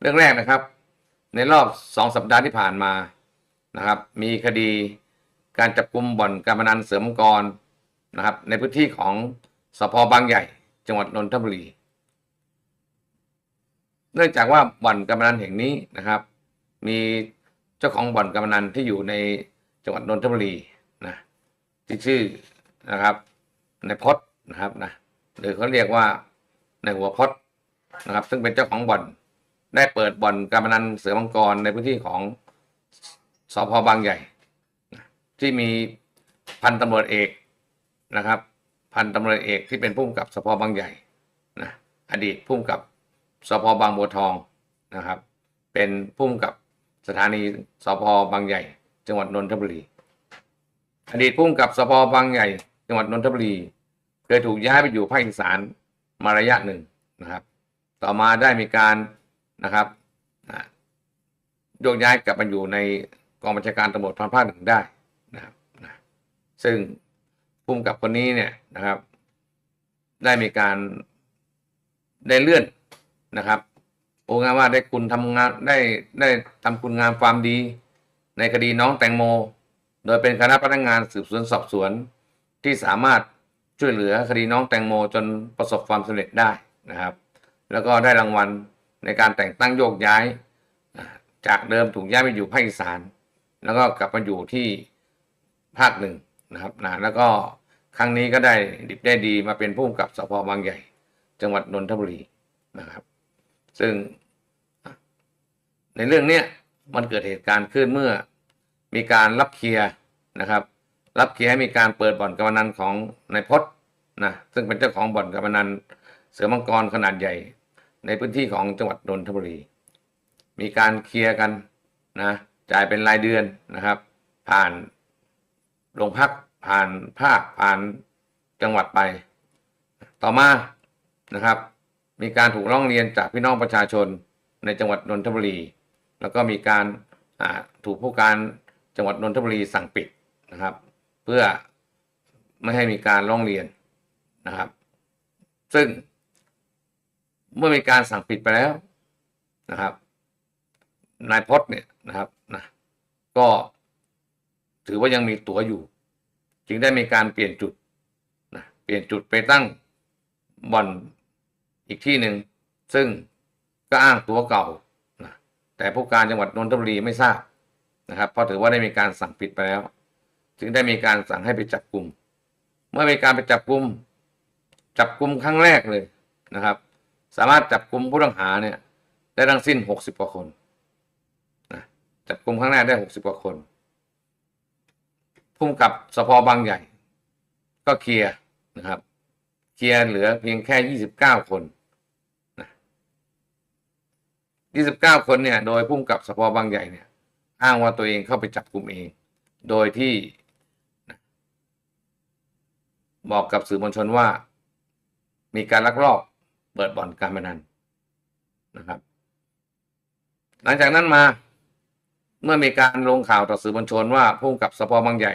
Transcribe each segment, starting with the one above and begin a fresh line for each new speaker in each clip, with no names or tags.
เรื่องแรกนะครับ ในรอบสองสัปดาห์ที่ผ่านมานะครับ มีคดีการจับกลุ่มบ่อนการพนันเสริมกรนะครับ ในพื้นที่ของสพบางใหญ่ จังหวัดนนทบุรี เนื่องจากว่าบ่อนการพนันแห่งนี้นะครับ มีเจ้าของบ่อนการพนันที่อยู่ในจังหวัดนนทบุรีนะที่ชื่อนะครับในพจน์นะครับนะหรือเขาเรียกว่าในหัวพจน์นะครับ ซึ่งเป็นเจ้าของบ่อน ได้เปิดบ่อนการพนันเสือมังกรในพื้นที่ของสพบางใหญ่ ที่มีพันตำรวจเอกนะครับ พันตำรวจเอกที่เป็นผู้กำกับสพบางใหญ่นะอดีตผู้กำกับสพบางบัวทองนะครับ เป็นผู้กำกับสถานีสพบางใหญ่ จังหวัดนนทบุรี อดีตผู้กำกับสพบางใหญ่ จังหวัดนนทบุรี เคยถูกย้ายไปอยู่ภาคอีสานมาระยะหนึ่งนะครับ ต่อมาได้มีการ นะครับโยกย้ายกลับมาอยู่ในกองบัญชาการตำรวจภาคหนึ่งได้นะครับนะซึ่งผู้กำกับคนนี้เนี่ยนะครับ ได้มีการได้เลื่อนนะครับโองานว่าได้คุณทำงานได้ได้ทำคุณงามความดี ในคดีน้องแตงโม โดยเป็นคณะพนักงานสืบสวนสอบสวน ที่สามารถช่วยเหลือคดีน้องแตงโมจนประสบความสำเร็จได้นะครับ แล้วก็ได้รางวัล ในการแต่งตั้งโยกย้าย จากเดิมถูกย้ายไปอยู่ภาคอีสาน แล้วก็กลับมาอยู่ที่ภาคหนึ่งนะครับนะแล้วก็ครั้งนี้ก็ได้ดิบได้ดีมาเป็นผู้กำกับสพบางใหญ่ จังหวัดนนทบุรีนะครับ ซึ่งในเรื่องเนี้ยมันเกิดเหตุการณ์ขึ้นเมื่อมีการรับเคลียร์นะครับ รับเคลียร์ให้มีการเปิดบ่อนการพนันของนายพจน์นะซึ่งเป็นเจ้าของบ่อนการพนันเสือมังกรขนาดใหญ่ ในพื้นที่ของจังหวัดนนทบุรี มีการเคลียร์กันนะจ่ายเป็นรายเดือนนะครับ ผ่านโรงพักผ่านภาคผ่านจังหวัดไป ต่อมานะครับ มีการถูกร้องเรียนจากพี่น้องประชาชนในจังหวัดนนทบุรี แล้วก็มีการถูกผู้การจังหวัดนนทบุรีสั่งปิดนะครับ เพื่อไม่ให้มีการร้องเรียนนะครับ ซึ่ง เมื่อมีการสั่งปิดไปแล้วนะครับนายพจน์เนี่ยนะครับนะก็ถือว่ายังมีตั๋วอยู่ จึงได้มีการเปลี่ยนจุดนะเปลี่ยนจุดไปตั้งบ่อนอีกที่หนึ่ง ซึ่งก็อ้างตั๋วเก่านะแต่ผู้การจังหวัดนนทบุรีไม่ทราบนะครับเพราะถือว่าได้มีการสั่งปิดไปแล้ว จึงได้มีการสั่งให้ไปจับกลุ่ม เมื่อมีการไปจับกลุ่มจับกลุ่มครั้งแรกเลยนะครับ สามารถจับกลุ่มผู้ต้องหาเนี่ยได้ทั้งสิ้นหกสิบกว่าคนนะจับกลุ่มครั้งแรกได้หกสิบกว่าคนพุ่มกับสพบางใหญ่ ก็เคลียร์นะครับเคลียร์เหลือเพียงแค่ยี่สิบเก้าคนนะยี่สิบเก้าคนเนี่ย โดยพุ่มกับสพบางใหญ่เนี่ย อ้างว่าตัวเองเข้าไปจับกลุ่มเอง โดยที่นะบอกกับสื่อมวลชนว่า มีการลักลอบ เปิดบ่อนการพนันนะครับ หลังจากนั้นมาเมื่อมีการลงข่าวต่อสื่อมวลชนว่าผู้กับสพบางใหญ่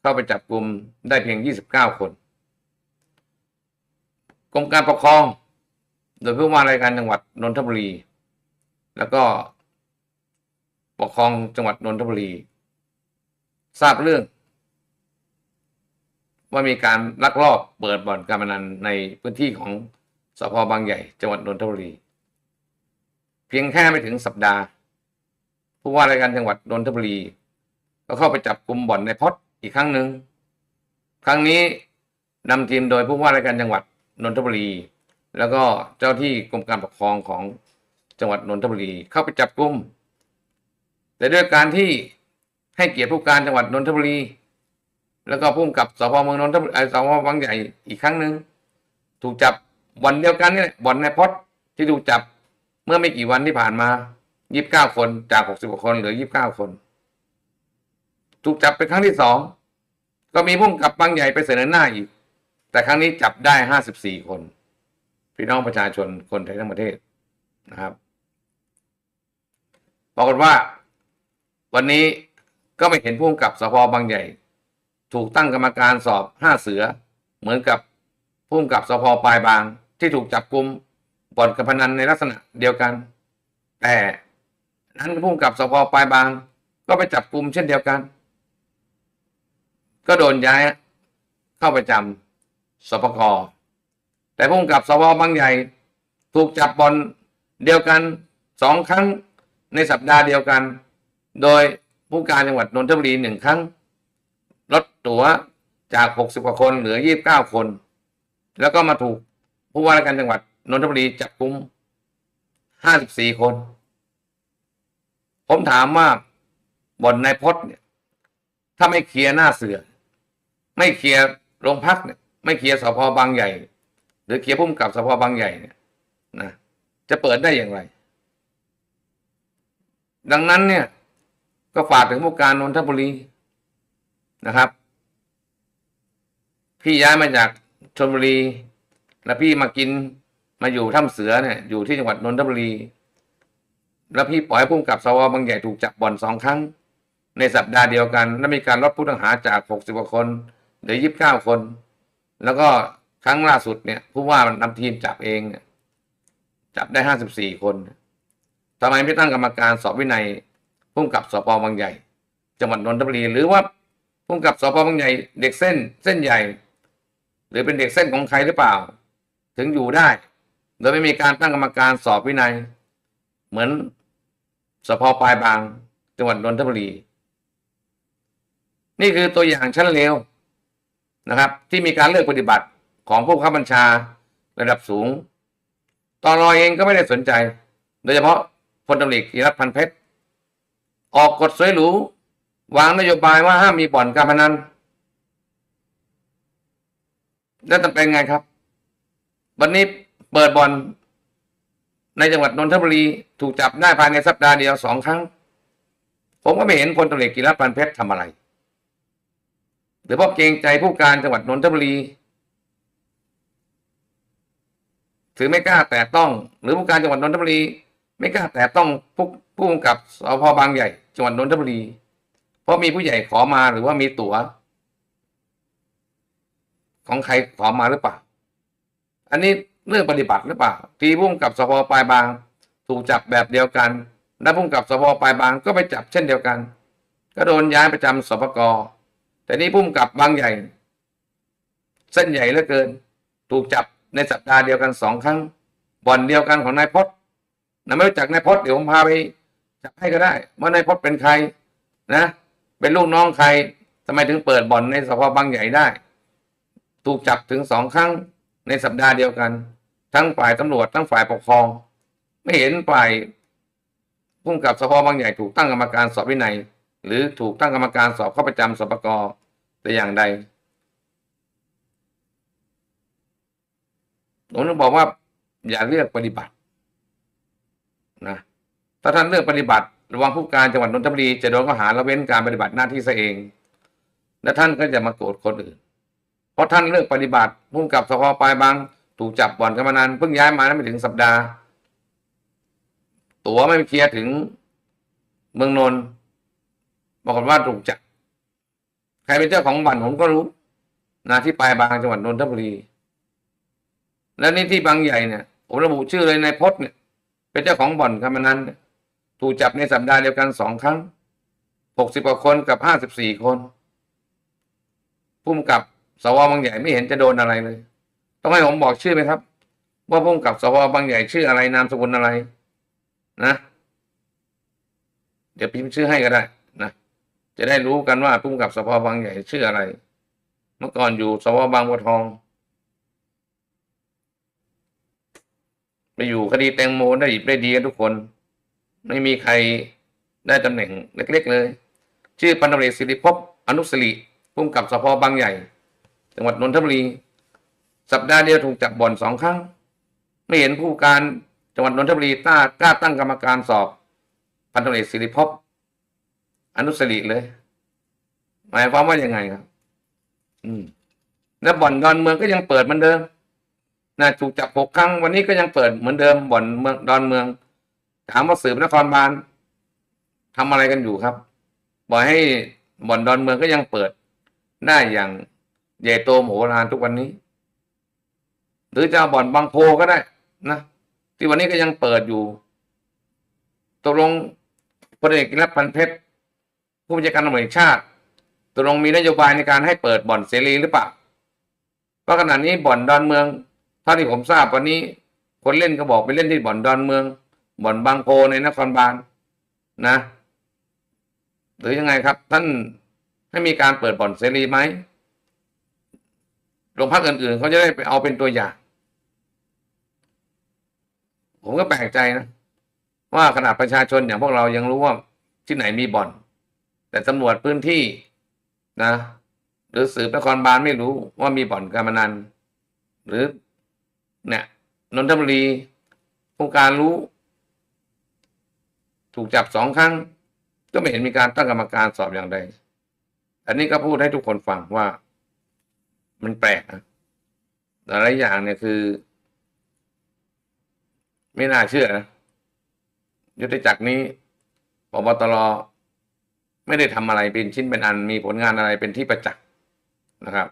เข้าไปจับกลุ่มได้เพียง 29 คนกรมการปกครอง โดยผู้ว่าราชการจังหวัดนนทบุรี แล้วก็ปกครองจังหวัดนนทบุรี ทราบเรื่อง ว่ามีการลักลอบเปิดบ่อนการพนันในพื้นที่ของ สพบางใหญ่ จังหวัดนนทบุรี เพียงแค่ไม่ถึงสัปดาห์ ผู้ว่าราชการจังหวัดนนทบุรี ก็เข้าไปจับกลุ่มบ่อนในพจน์อีกครั้งหนึ่งครั้งนี้นำทีมโดยผู้ว่าราชการจังหวัดนนทบุรี แล้วก็เจ้าที่กรมการปกครองของจังหวัดนนทบุรีเข้าไปจับกลุ่มแต่ด้วยการที่ให้เกียรติผู้การจังหวัดนนทบุรี แล้วก็พุ่มกับสพเมืองนนทบุรีเอ่อสพบางใหญ่อีกครั้งหนึ่งถูกจับ วันเดียวกันนี่แหละบ่อนนพจน์ที่ถูกจับเมื่อไม่กี่วันที่ผ่านมายี่สิบเก้าคนจากหกสิบกว่าคนเหลือยี่สิบเก้าคน ถูกจับเป็นครั้งที่สองก็มีพุ่มกับบางใหญ่ไปเสนอหน้าอีก แต่ครั้งนี้จับได้ห้าสิบสี่คน พี่น้องประชาชนคนไทยทั้งประเทศนะครับปรากฏว่า วันนี้ก็ไม่เห็นพุ่มกับสพบางใหญ่ ถูกตั้งกรรมการสอบห้าเสือ เหมือนกับผู้กำกับสพปลายบาง ที่ถูกจับกลุ่มบ่อนการพนันในลักษณะเดียวกัน แต่นั้นพุ่งกับสพปลายบาง ก็ไปจับกลุ่มเช่นเดียวกัน ก็โดนย้ายเข้าไปจำสปกแต่พุ่งกับสพบางใหญ่ ถูกจับบอลเดียวกันสองครั้งในสัปดาห์เดียวกัน โดยผู้การจังหวัดนนทบุรีหนึ่งครั้งลดตั๋วจาก 60 กว่าคนเหลือ 29 คน แล้วก็มาถูก ผู้ว่าราชการจังหวัดนนทบุรีจับกุม54คน ผมถามว่าบ่อนนายพจน์เนี่ย ถ้าไม่เคลียร์หน้าเสือ ไม่เคลียร์โรงพักเนี่ย ไม่เคลียร์สพบางใหญ่ หรือเคลียร์พุ่มกับสพบางใหญ่เนี่ยนะจะเปิดได้อย่างไร ดังนั้นเนี่ย ก็ฝากถึงผู้การนนทบุรีนะครับ พี่ย้ายมาจากชลบุรี แล้วพี่มากินมาอยู่ถ้ำเสือเนี่ยอยู่ที่จังหวัดนนทบุรี แล้วพี่ปล่อยให้พุ่มกับสวบางใหญ่ถูกจับบ่อนสองครั้ง ในสัปดาห์เดียวกัน และมีการลดผู้ต้องหาจากหกสิบกว่าคนเหลือยี่สิบเก้าคน แล้วก็ครั้งล่าสุดเนี่ยผู้ว่านำทีมจับเองจับได้ห้าสิบสี่คนทำไมไม่ตั้งกรรมการสอบวินัยพุ่มกับสพบางใหญ่ จังหวัดนนทบุรี หรือว่าพุ่มกับสพบางใหญ่ เด็กเส้นเส้นใหญ่ หรือเป็นเด็กเส้นของใครหรือเปล่า ถึงอยู่ได้ โดยไม่มีการตั้งกรรมการสอบวินัย เหมือนสพปลายบาง จังหวัดนนทบุรี นี่คือตัวอย่างชั้นเลวนะครับ ที่มีการเลือกปฏิบัติของผู้บังคับบัญชาระดับสูงตอนรอเองก็ไม่ได้สนใจ โดยเฉพาะพลตำรวจเอกธีรพันเพชรออกกฎสวยหรูวางนโยบายว่าห้ามมีบ่อนการพนันแล้วจะเป็นไงครับ วันนี้เปิดบอนในจังหวัดนนทบุรีถูกจับได้ภายในสัปดาห์เดียวสองครั้ง ผมก็ไม่เห็นพลตำรวจเอกกิรพันเพชรทำอะไร หรือเพราะเกรงใจผู้การจังหวัดนนทบุรีถือไม่กล้าแตะต้อง หรือผู้การจังหวัดนนทบุรี ไม่กล้าแตะต้องผู้ผู้กำกับสพบางใหญ่จังหวัดนนทบุรี เพราะมีผู้ใหญ่ขอมาหรือว่ามีตั๋ว ของใครขอมาหรือเปล่า อันนี้เรื่องปฏิบัติหรือเปล่าทีพุ่งกับสพปลายบาง ถูกจับแบบเดียวกันและพุ่งกับสพปลายบางก็ไปจับเช่นเดียวกัน ก็โดนย้ายประจำสปกแต่นี่พุ่งกับบางใหญ่ เส้นใหญ่เหลือเกิน ถูกจับในสัปดาห์เดียวกันสองครั้งบ่อนเดียวกันของนายพจน์นะไม่รู้จักนายพจน์เดี๋ยวผมพาไปจับให้ก็ได้ ว่านายพจน์เป็นใครนะ เป็นลูกน้องใครทำไมถึงเปิดบ่อนในสพบางใหญ่ได้ ถูกจับถึงสองครั้ง ในสัปดาห์เดียวกัน ทั้งฝ่ายตำรวจทั้งฝ่ายปกครอง ไม่เห็นฝ่ายพุ่งกับสพบางใหญ่ถูกตั้งกรรมการสอบวินัย หรือถูกตั้งกรรมการสอบเข้าประจำสปกแต่อย่างใดผมต้องบอกว่า อย่าเลือกปฏิบัตินะถ้าท่านเลือกปฏิบัติ ระวังผู้การจังหวัดนนทบุรีจะโดนข้อหาละเว้นการปฏิบัติหน้าที่ซะเอง และท่านก็จะมาโกรธคนอื่น เพราะท่านเลือกปฏิบัติพุ่งกับสพปลายบาง ถูกจับบ่อนกันมานานเพิ่งย้ายมาไม่ถึงสัปดาห์ ตั๋วไม่เคลียร์ถึงเมืองนนท์บอกฏว่าถูกจับใครเป็นเจ้าของบ่อนผมก็รู้นะที่ปลายบางจังหวัดนนทบุรี แล้วนี่ที่บางใหญ่เนี่ยผมระบุชื่อเลยนายพจน์เนี่ย เป็นเจ้าของบ่อนการพนันเนี่ยถูกจับในสัปดาห์เดียวกันสองครั้งหกสิบกว่าคนกับห้าสิบสี่คนพุ่มกับ สวบางใหญ่ไม่เห็นจะโดนอะไรเลย ต้องให้ผมบอกชื่อไหมครับ ว่าพุ่มกับสวบางใหญ่ชื่ออะไรนามสกุลอะไร นะ เดี๋ยวพิมพ์ชื่อให้ก็ได้นะจะได้รู้กันว่าพุ่มกับสพบางใหญ่ชื่ออะไร เมื่อก่อนอยู่สพบางบัวทอง ไปอยู่คดีแตงโมได้ดิบได้ดีกันทุกคน ไม่มีใครได้ตำแหน่งเล็ก ๆ เลย ชื่อพันตำรวจเอกสิริภพอนุสริพุ่มกับสพบางใหญ่ จังหวัดนนทบุรี สัปดาห์เดียวถูกจับบ่อนสองครั้ง ไม่เห็นผู้การจังหวัดนนทบุรีต้ากล้าตั้งกรรมการสอบ พันตำรวจเอกสิริภพอนุสริเลย หมายความว่ายังไงครับ อืม แล้วบ่อนดอนเมืองก็ยังเปิดเหมือนเดิมนะถูกจับหกครั้ง วันนี้ก็ยังเปิดเหมือนเดิมบ่อนเมืองดอนเมือง ถามว่าสืบนครบาลทำอะไรกันอยู่ครับบอกให้บ่อนดอนเมืองก็ยังเปิดได้อย่าง ใหญ่โตโมโหลานทุกวันนี้ หรือจะเอาบ่อนบางโพก็ได้นะที่วันนี้ก็ยังเปิดอยู่ตกลงพลเอกกิรัพันเพชรผู้บัญชาการตำรวจแห่งชาติตกลงมีนโยบายในการให้เปิดบ่อนเสรีหรือเปล่าเพราะขณะนี้บ่อนดอนเมืองเท่าที่ผมทราบวันนี้ คนเล่นก็บอกไปเล่นที่บ่อนดอนเมือง บ่อนบางโพในนครบาลนะหรือยังไงครับ ท่านให้มีการเปิดบ่อนเสรีไหม โรงพักอื่นๆเขาจะได้ไปเอาเป็นตัวอย่าง ผมก็แปลกใจนะ ว่าขนาดประชาชนอย่างพวกเรายังรู้ว่าที่ไหนมีบ่อน แต่ตำรวจพื้นที่นะ หรือสืบนครบาลไม่รู้ว่ามีบ่อนการพนันหรือเนี่ยนนทบุรีผู้การรู้ ถูกจับสองครั้ง ก็ไม่เห็นมีการตั้งกรรมการสอบอย่างใดอันนี้ก็พูดให้ทุกคนฟังว่า มันแปลกนะแต่ละอย่างเนี่ยคือ ไม่น่าเชื่อนะยุทธจักรนี้ปปตรไม่ได้ทำอะไรเป็นชิ้นเป็นอันมีผลงานอะไรเป็นที่ประจักษ์นะครับ